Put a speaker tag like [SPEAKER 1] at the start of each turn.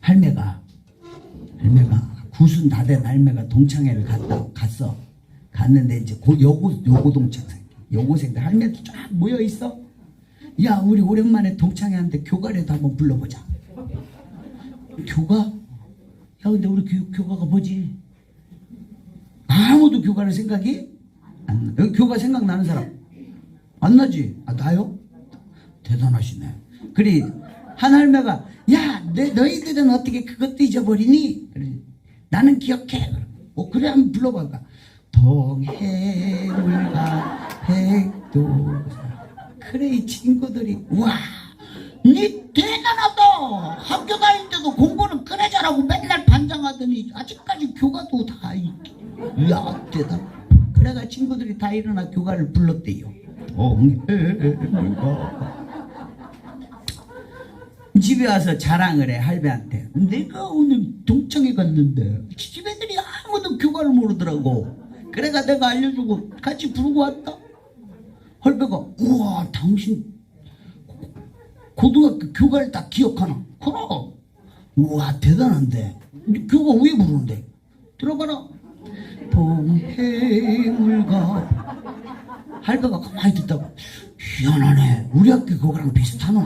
[SPEAKER 1] 할매가 할매가 구순 다 된 할매가 동창회를 갔다 갔어. 갔는데 이제 고 여고 여고 동창생 여고생들 할매도 쫙 모여 있어. 야 우리 오랜만에 동창회한테 교가라도 한번 불러보자. 교가? 야 근데 우리 교, 교가가 뭐지? 아무도 교가를 생각이 안 나. 교가 생각나는 사람 안 나지? 아 나요? 대단하시네. 그리 한 할매가 야 내, 너희들은 어떻게 그것도 잊어버리니? 그래, 나는 기억해. 어 그래 한번 불러봐봐. 동해물과 백도사 그래 이 친구들이 와. 니 대단하다. 학교 다니는데도 공부는 그래 잘하고 맨날 반장하더니 아직까지 교가도 다 있- 이야 대단. 그래가 친구들이 다 일어나 교가를 불렀대요. 동해물과 집에 와서 자랑을 해 할배한테. 내가 오늘 동창회 갔는데 집 애들이 아무도 교가를 모르더라고. 그래가 내가 알려주고 같이 부르고 왔다. 할배가 우와 당신 고등학교 교가를 다 기억하나? 그럼. 우와 대단한데. 교가 왜 부르는데? 들어봐라. 동해물가 할배가 가만히 듣다가 희한하네. 우리 학교 교가랑 비슷하노